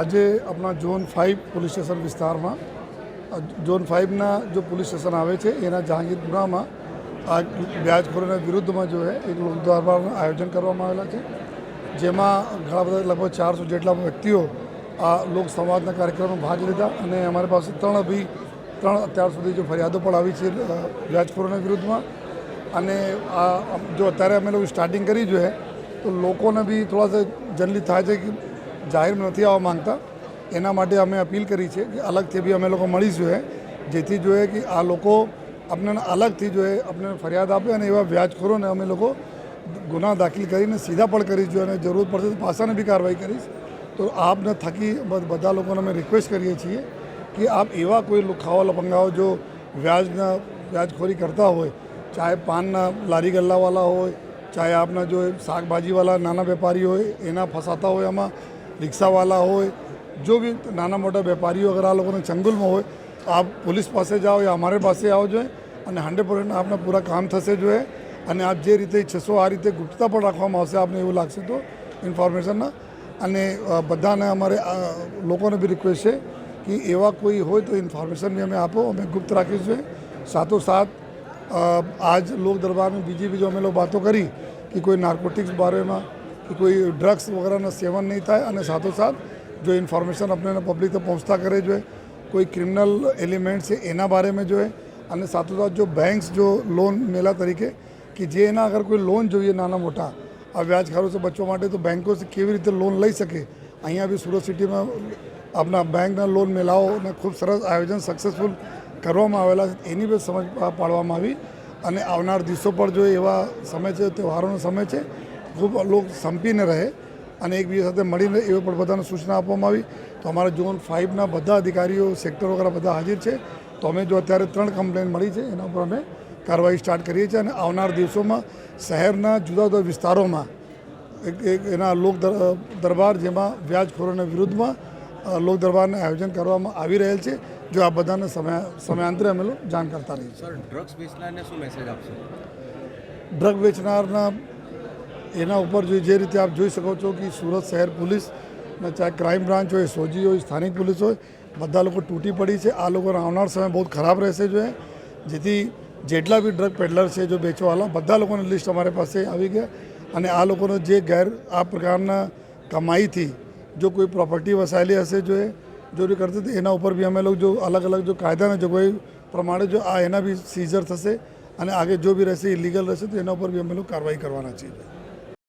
આજે આપણા zone five police station વિસ્તારમાં ઝોન ફાઇવના જો પોલીસ સ્ટેશન આવે છે, એના જહાંગીરપુરામાં આ વ્યાજખોરોના વિરુદ્ધમાં જો છે એક લોક આયોજન કરવામાં આવેલા છે, જેમાં ઘણા બધા લગભગ ચારસો જેટલા વ્યક્તિઓ આ લોક સંવાદના કાર્યક્રમમાં ભાગ લીધા અને અમારી પાસે ત્રણ અભી, ત્રણ અત્યાર સુધી જો ફરિયાદો પણ આવી છે વ્યાજખોરોના વિરુદ્ધમાં. અને આ, જો અત્યારે અમે લોકો સ્ટાર્ટિંગ કરી જોઈએ તો લોકોને બી થોડા જનરલી થાય છે કે જાહેરમાં નથી આવવા માંગતા. એના માટે અમે અપીલ કરી છે કે અલગથી બી અમે લોકો મળીશું એ જેથી જોઈએ કે આ લોકો આપણને અલગથી જોઈએ આપણને ફરિયાદ આપે અને એવા વ્યાજખોરોને અમે લોકો ગુના દાખલ કરીને સીધા પણ કરી જોઈએ અને જરૂર પડશે તો પાસાને બી કાર્યવાહી કરીશ. તો આપને થકી બધા લોકોને અમે રિક્વેસ્ટ કરીએ છીએ કે આપ એવા કોઈ ખાવા લપંગાઓ જો વ્યાજના, વ્યાજખોરી કરતા હોય, ચાહે પાનના લારી ગલ્લાવાળા હોય, ચાહે આપના જો શાકભાજીવાળા નાના વેપારી હોય, એના ફસાતા હોય આમાં રિક્ષાવાળા હોય, જો બી નાના મોટા વેપારીઓ અગર આ લોકોને ચંગુલમાં હોય, તો આપ પોલીસ પાસે જાઓ યા અમારે પાસે આવો જોઈએ અને હંડ્રેડ પર્સન્ટ આપને પૂરા કામ થશે જોઈએ. અને આપ જે રીતે ઈચ્છશો આ રીતે ગુપ્તતા પણ રાખવામાં આવશે, આપને એવું લાગશે તો ઇન્ફોર્મેશનના અને બધાને અમારે લોકોને બી રિક્વેસ્ટ છે કે એવા કોઈ હોય તો ઇન્ફોર્મેશન બી અમે આપો, અમે ગુપ્ત રાખીશું સાથોસાથ આજ લોક દરબારની બીજી બીજો અમે લોકો વાતો કરી કે કોઈ નાર્કોટિક્સ બારેમાં કે કોઈ ડ્રગ્સ વગેરેનું સેવન નહીં થાય અને સાથોસાથ જો ઇન્ફોર્મેશન આપણે પબ્લિક તક પહોંચતા કરે જોઈએ કોઈ ક્રિમિનલ એલિમેન્ટ છે એના બારેમાં જોઈએ અને સાથોસાથ જો બેંક્સ જો લોન મેલા તરીકે કે જે એના અગર કોઈ લોન જોઈએ નાના મોટા, આ વ્યાજ ખારોથી બચવા માટે તો બેંકો કેવી રીતે લોન લઈ શકે? અહીંયા બી સુરત સિટીમાં આપણા બેંકના લોન મેળાઓને ખૂબ સરસ આયોજન સક્સેસફુલ કરવામાં આવેલા છે, એની બી સમજ પાડવામાં આવી. અને આવનાર દિવસો પર જો એવા સમય છે, તહેવારોનો સમય છે ખૂબ લોક સંપીને રહે અને એકબીજા સાથે મળીને એવી પણ બધાને સૂચના આપવામાં આવી. તો અમારા ઝોન ફાઇવના બધા અધિકારીઓ સેક્ટર વગેરે બધા હાજર છે. તો અમે જો અત્યારે ત્રણ કમ્પ્લેન મળી છે એના ઉપર અમે કાર્યવાહી સ્ટાર્ટ કરીએ છીએ અને આવનાર દિવસોમાં શહેરના જુદા જુદા વિસ્તારોમાં એક એક એના લોક દરબાર જેમાં વ્યાજખોરોના વિરુદ્ધમાં લોક દરબારનું આયોજન કરવામાં આવી રહેલ છે. જો આ બધાને સમય સમયાંતરે અમે લોકો જાણ કરતા રહીએ છીએ. સર ડ્રગ્સ વેચનારને શું મેસેજ આપશો? ડ્રગ વેચનારના એના ઉપર જો રીતે આપ જોઈ શકો છો કે સુરત શહેર પોલીસ ચાહે ક્રાઇમ બ્રાન્ચ હોય, સોજી હોય, સ્થાનિક પોલીસ હોય, બધા લોકો તૂટી પડી છે. આ લોકોનો આવનાર સમય બહુ ખરાબ રહેશે જોઈએ જેથી જેટલા બી ડ્રગ પેડલર છે જો વેચવાવાળા બધા લોકોની લિસ્ટ અમારી પાસે આવી ગયા અને આ લોકોનો જે ગેર આ પ્રકારના કમાઈથી જો કોઈ પ્રોપર્ટી વસાયેલી હશે જો એ ચોરી કરતી હતી એના ઉપર બી અમે લોકો જો અલગ અલગ જો કાયદાના જોગવાઈ પ્રમાણે જો આ એના બી સીઝર થશે અને આગળ જો બી રહેશે ઇલીગલ રહેશે તો એના ઉપર બી અમે લોકો કાર્યવાહી કરવાના છીએ.